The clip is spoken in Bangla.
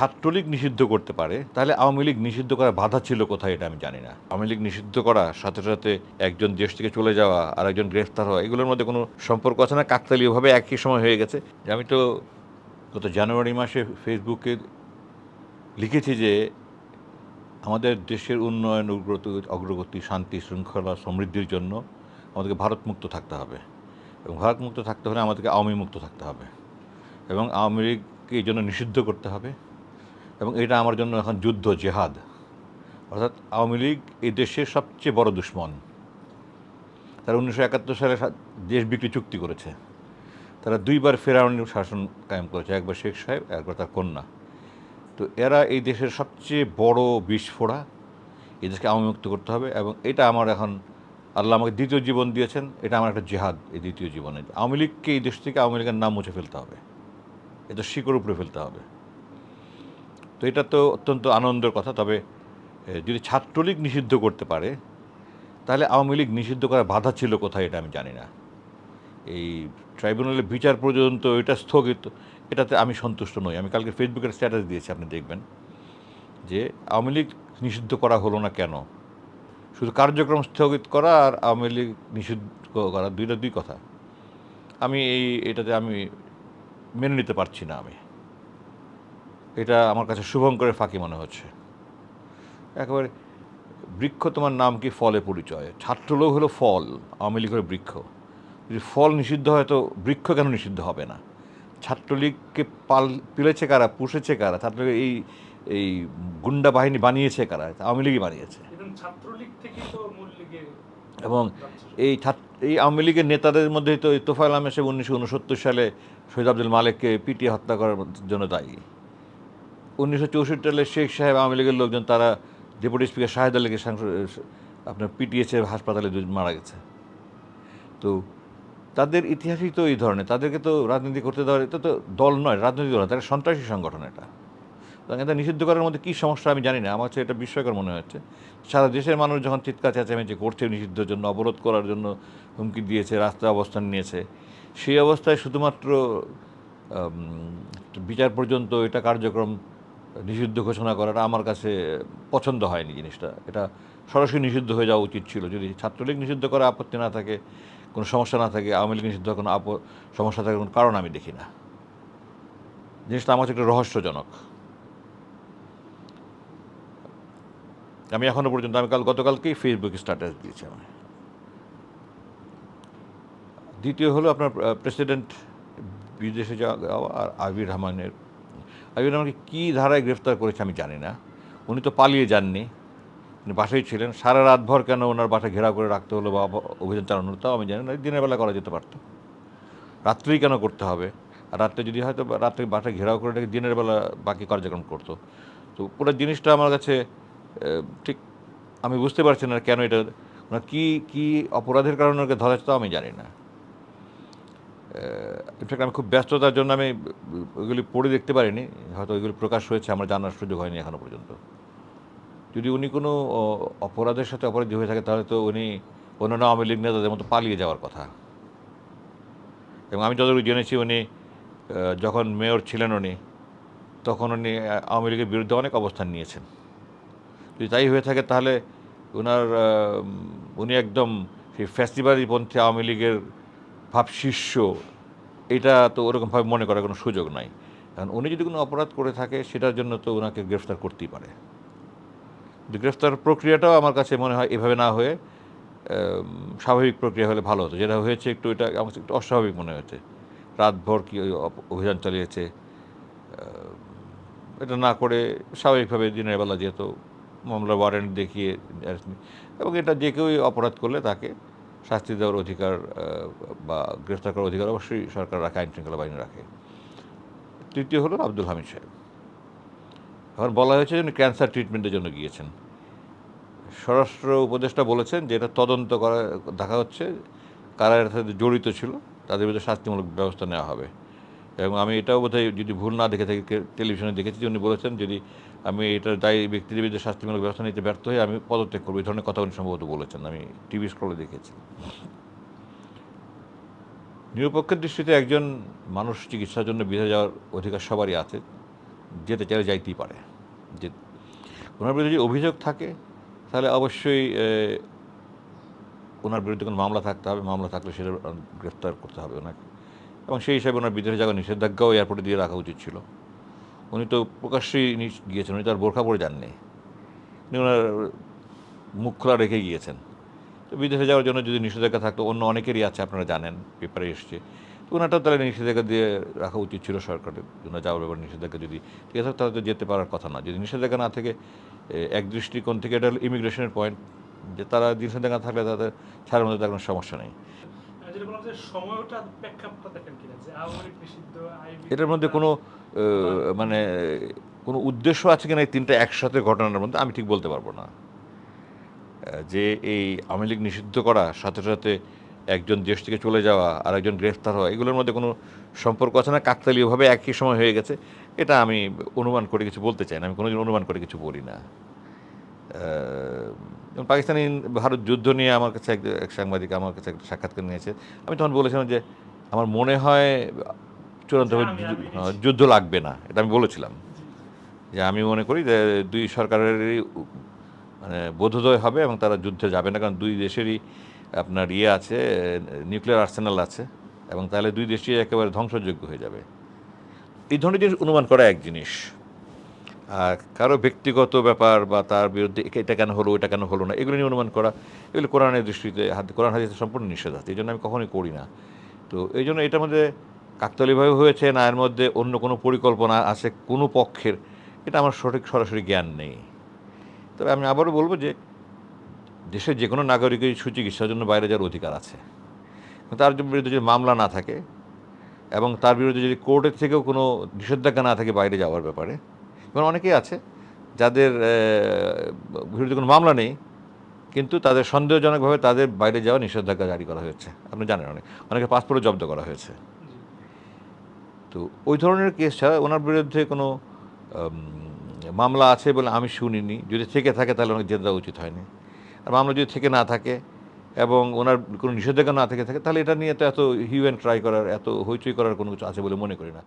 ছাত্রলীগ নিষিদ্ধ করতে পারে, তাহলে আওয়ামী লীগ নিষিদ্ধ করার বাধা ছিল কোথায় এটা আমি জানি না। আওয়ামী লীগ নিষিদ্ধ করা, সাথে সাথে একজন দেশ থেকে চলে যাওয়া আর একজন গ্রেফতার হওয়া, এগুলোর মধ্যে কোনো সম্পর্ক আছে না? কাকতালীয়ভাবে একই সময় হয়ে গেছে। আমি তো গত জানুয়ারি মাসে ফেসবুকে লিখেছি যে আমাদের দেশের উন্নয়ন অগ্রগতি অগ্রগতি, শান্তি, শৃঙ্খলা, সমৃদ্ধির জন্য আমাদেরকে ভারতমুক্ত থাকতে হবে। এবং ভারতমুক্ত থাকতে হলে আমাদেরকে আওয়ামী মুক্ত থাকতে হবে। এবং আওয়ামী লীগকে এই জন্য নিষিদ্ধ করতে হবে। এবং এটা আমার জন্য এখন যুদ্ধ, জেহাদ। অর্থাৎ আওয়ামী লীগ এই দেশের সবচেয়ে বড় দুশ্মন। তারা উনিশশো একাত্তর সালে দেশ বিক্রি চুক্তি করেছে। তারা দুইবার ফেরাউনি শাসন কায়েম করেছে, একবার শেখ সাহেব, একবার তার কন্যা। তো এরা এই দেশের সবচেয়ে বড় বিস্ফোড়া এই দেশকে মুক্ত করতে হবে এবং এটা আমার এখন আল্লাহ আমাকে দ্বিতীয় জীবন দিয়েছেন, এটা আমার একটা জেহাদ, এই দ্বিতীয় জীবনে। আওয়ামী লীগকে এই দেশ থেকে আওয়ামী লীগের নাম মুছে ফেলতে হবে। এটা শিকড় উপরে ফেলতে হবে। তো এটা তো অত্যন্ত আনন্দের কথা, তবে যদি ছাত্রলীগ নিষিদ্ধ করতে পারে, তাহলে আওয়ামী লীগ নিষিদ্ধ করার বাধা ছিল কোথায় এটা আমি জানি না। এই ট্রাইব্যুনালের বিচার পর্যন্ত এটা স্থগিত, এটাতে আমি সন্তুষ্ট নই। আমি কালকে ফেসবুকের স্ট্যাটাস দিয়েছি, আপনি দেখবেন। যে আওয়ামী লীগ নিষিদ্ধ করা হলো না কেন? শুধু কার্যক্রম স্থগিত করা আর আওয়ামী লীগ নিষিদ্ধ করা, দুইটা দুই কথা। আমি এই, এটাতে আমি মেনে নিতে পারছি না আমি। এটা আমার কাছে শুভঙ্করের ফাঁকি মনে হচ্ছে। একেবারে বৃক্ষ তোমার নাম কি? ফলে পরিচয়। ছাত্রলোক হলো ফল আওয়ামী লীগের বৃক্ষ। যদি ফল নিষিদ্ধ হয় তো বৃক্ষ কেন নিষিদ্ধ হবে না? ছাত্রলীগকে পাল পিলেছে কারা? পুষেছে কারা? ছাত্রলীগ এই এই গুন্ডা বাহিনী বানিয়েছে কারা? আওয়ামী লীগই বানিয়েছে। এবং লীগে এই ছাত্র এই আওয়ামী লীগের নেতাদের মধ্যে তো তোফায়েল আহমেদ উনিশশো উনসত্তর সালে শহীদ আব্দুল মালেককে পিটিয়ে হত্যা করার জন্য দায়ী। উনিশশো চৌষট্টি সালে শেখ সাহেব আওয়ামী লীগের লোকজন, তারা ডেপুটি স্পিকার শাহেদ আলীকে আপনার পিটিয়েছে হাসপাতালে দুজন মারা গেছে। তো তাদের ইতিহাসই তো এই ধরনের, তাদেরকে তো রাজনীতি করতে দেওয়ার, এটা তো দল নয়, রাজনৈতিক দল নয় তারা সন্ত্রাসী সংগঠন এটা। এটা নিষিদ্ধ করার মধ্যে কী সমস্যা আমি জানি না, আমার কাছে এটা বিস্ময়কর মনে হচ্ছে। সারা দেশের মানুষ যখন চিৎকার চেঁচামেচি করছে নিষিদ্ধের জন্য, অবরোধ করার জন্য হুমকি দিয়েছে রাস্তায় অবস্থান নিয়েছে, সেই অবস্থায় শুধুমাত্র বিচার পর্যন্ত এটা কার্যক্রম নিষিদ্ধ ঘোষণা করাটা আমার কাছে পছন্দ হয়নি জিনিসটা। এটা সরাসরি নিষিদ্ধ হয়ে যাওয়া উচিত ছিল। যদি ছাত্রলীগ নিষিদ্ধ করা আপত্তি না থাকে, কোনো সমস্যা না থাকে, আওয়ামী লীগ নিষিদ্ধ কোনো আপ, সমস্যা থাকার কোনো কারণ আমি দেখি না। জিনিসটা আমার কাছে একটু রহস্যজনক। আমি এখনও পর্যন্ত, আমি কাল, গতকালকেই ফেসবুকে স্ট্যাটাস দিয়েছি আমি। দ্বিতীয় হলো আপনার প্রেসিডেন্ট বিদেশে যাওয়া আর আবির রহমানের আবির রহমানকে কী ধারায় গ্রেফতার করেছে আমি জানি না। উনি তো পালিয়ে যাননি। উনি বাসায় ছিলেন। সারা রাতভর কেন ওনার বাসা ঘেরাও করে রাখতে হলো বা অভিযান চালানো তাও আমি জানি না। দিনের বেলা করা যেতে পারতো। রাত্রেই কেন করতে হবে? আর রাত্রে যদি হয়তো রাত্রে বাসা ঘেরাও করে রেখে দিনের বেলা বাকি কার্যক্রম করতো। তো পুরো জিনিসটা আমার কাছে ঠিক আমি বুঝতে পারছি না কেন এটা, ওনার কী কী অপরাধের কারণে ওকে ধরা আমি জানি না। ইনফ্যাক্ট আমি খুব ব্যস্ততার জন্য আমি ওইগুলি পড়ে দেখতে পারিনি। হয়তো ওইগুলি প্রকাশ হয়েছে, আমার জানার সুযোগ হয়নি এখনও পর্যন্ত। যদি উনি কোনো অপরাধের সাথে অপরাধী হয়ে থাকে, তাহলে তো উনি অন্যান্য আওয়ামী লীগ নেতাদের মতো পালিয়ে যাওয়ার কথা। এবং আমি যতটুকু জেনেছি, উনি যখন মেয়র ছিলেন উনি, তখন উনি আওয়ামী লীগের বিরুদ্ধে অনেক অবস্থান নিয়েছেন। যদি তাই হয়ে থাকে, তাহলে ওনার উনি একদম সেই ফ্যাসিবাদী পন্থী আওয়ামী লীগের ভাব শীর্ষ এটা তো ওরকমভাবে মনে করার কোনো সুযোগ নাই। কারণ উনি যদি কোনো অপরাধ করে থাকে, সেটার জন্য তো ওনাকে গ্রেফতার করতেই পারে। গ্রেফতার প্রক্রিয়াটাও আমার কাছে মনে হয় এভাবে না হয়ে স্বাভাবিক প্রক্রিয়া হলে ভালো হতো। যেটা হয়েছে একটু এটা আমার একটু অস্বাভাবিক মনে হয়েছে। রাতভর কি অভিযান চালিয়েছে এটা না করে স্বাভাবিকভাবে দিনের বেলা যেহেতু মামলা ওয়ারেন্ট দেখিয়ে এবং এটা যে কেউই অপরাধ করলে তাকে শাস্তি দেওয়ার অধিকার বা গ্রেফতার করার অধিকার অবশ্যই সরকার রাখে, আইন শৃঙ্খলা বাহিনী রাখে। তৃতীয় হলো আব্দুল হামিদ সাহেব। এখন বলা হয়েছে যে উনি ক্যান্সার ট্রিটমেন্টের জন্য গিয়েছেন। স্বরাষ্ট্র উপদেষ্টা বলেছেন যে এটা তদন্ত করা, দেখা হচ্ছে কারা এর সাথে জড়িত ছিল, তাদের বিরুদ্ধে শাস্তিমূলক ব্যবস্থা নেওয়া হবে। এবং আমি এটাও বোধহয় যদি ভুল না দেখে থাকি টেলিভিশনে দেখেছি, উনি বলেছেন, যদি আমি এটার দায়ী ব্যক্তিদের বিরুদ্ধে শাস্তিমূলক ব্যবস্থা নিতে ব্যর্থ হয়ে আমি পদত্যাগ করব। এই ধরনের কথা উনি সম্ভবত বলেছেন, আমি টিভি স্ক্রলে দেখেছি। নিরপেক্ষের দৃষ্টিতে একজন মানুষ চিকিৎসার জন্য বিদেশে যাওয়ার অধিকার সবারই আছে, যেতে চাইলে যাইতেই পারে। যে ওনার বিরুদ্ধে যদি অভিযোগ থাকে, তাহলে অবশ্যই ওনার বিরুদ্ধে কোনো মামলা থাকতে হবে। মামলা থাকলে সেটা গ্রেফতার করতে হবে ওনাকে। এবং সেই হিসাবে ওনার বিদেশে যাওয়ার নিষেধাজ্ঞাও এয়ারপোর্টে দিয়ে রাখা উচিত ছিল। উনি তো প্রকাশ্যেই গিয়েছেন, উনি তো আর বোরখা পরে যাননি। উনি ওনার মুখ খোলা রেখে গিয়েছেন। তো বিদেশে যাওয়ার জন্য যদি নিষেধাজ্ঞা থাকতো, অন্য অনেকেরই আছে, আপনারা জানেন, পেপারে এসছে। তো ওনারটাও তাহলে নিষেধাজ্ঞা দিয়ে রাখা উচিত ছিল সরকারের ওনার যাওয়ার ব্যাপারে নিষেধাজ্ঞা যদি ঠিক আছে, তাহলে তো যেতে পারার কথা না। যদি নিষেধাজ্ঞা না থেকে এক দৃষ্টিকোণ থেকে এটা ইমিগ্রেশনের পয়েন্ট যে তারা নিষেধাজ্ঞা থাকলে তাদের ছাড়ার মধ্যে তার কোনো সমস্যা নেই। কিনা এটার মধ্যে কোনো মানে কোনো উদ্দেশ্য আছে কিনা এই তিনটা একসাথে ঘটনার মধ্যে? আমি ঠিক বলতে পারব না। যে এই আওয়ামী লীগ নিষিদ্ধ করা সাথে সাথে একজন দেশ থেকে চলে যাওয়া আর একজন গ্রেফতার হওয়া এগুলোর মধ্যে কোনো সম্পর্ক আছে না? কাকতালীয়ভাবে একই সময় হয়ে গেছে। এটা আমি অনুমান করে কিছু বলতে চাই না। আমি কোনোদিন অনুমান করে কিছু বলি না। যেমন পাকিস্তানি ভারত যুদ্ধ নিয়ে আমার কাছে এক এক সাংবাদিক আমার কাছে একটা সাক্ষাৎকার নিয়েছে। আমি তখন বলেছিলাম যে আমার মনে হয় চূড়ান্তভাবে আমি যুদ্ধ- হ্যাঁ, লাগবে না। এটা আমি বলেছিলাম। যে আমি মনে করি যে দুই সরকারেরই মানে বোধোদয় হবে এবং তারা যুদ্ধে যাবে না। কারণ দুই দেশেরই আপনার ইয়ে আছে নিউক্লিয়ার আর্সেনাল আছে এবং তাহলে দুই দেশই একেবারে ধ্বংসযোগ্য হয়ে যাবে। এই ধরনের জিনিস অনুমান করা এক জিনিস। কারও ব্যক্তিগত ব্যাপার বা তার বিরুদ্ধে এটা কেন হলো, এটা কেন হলো না, এগুলো নিয়ে অনুমান করা, এগুলো কোরআনের দৃষ্টিতে হাত- কোরআন হাদিসে সম্পূর্ণ নিষেধ এই জন্য আমি কখনোই করি না। তো এই জন্য এটার মধ্যে কাকতালীয়ভাবে হয়েছে না, এর মধ্যে অন্য কোনো পরিকল্পনা আছে কোনো পক্ষের, এটা আমার সঠিক সরাসরি জ্ঞান নেই। তবে আমি আবারও বলব যে দেশের যে কোনো নাগরিকের সুচিকিৎসার জন্য বাইরে যাওয়ার অধিকার আছে। তার বিরুদ্ধে যদি মামলা না থাকে এবং তার বিরুদ্ধে যদি কোর্টের থেকেও কোনো নিষেধাজ্ঞা না থাকে বাইরে যাওয়ার ব্যাপারে এবং অনেকেই আছে যাদের বিরুদ্ধে কোনো মামলা নেই, কিন্তু তাদের সন্দেহজনকভাবে তাদের বাইরে যাওয়া নিষেধাজ্ঞা জারি করা হয়েছে। আপনি জানেন অনেক, অনেকে পাসপোর্টও জব্দ করা হয়েছে। তো ওই ধরনের কেস ছাড়া ওনার বিরুদ্ধে কোনো মামলা আছে বলে আমি শুনিনি। যদি থেকে থাকে তাহলে ওনাকে যেতে দেওয়া উচিত হয়নি। আর মামলা যদি থেকে না থাকে এবং ওনার কোনো নিষেধাজ্ঞা না থেকে থাকে, তাহলে এটা নিয়ে তো এত হিউ অ্যান্ড ট্রাই করার, এত হইচই করার কোনো কিছু আছে বলে মনে করি না।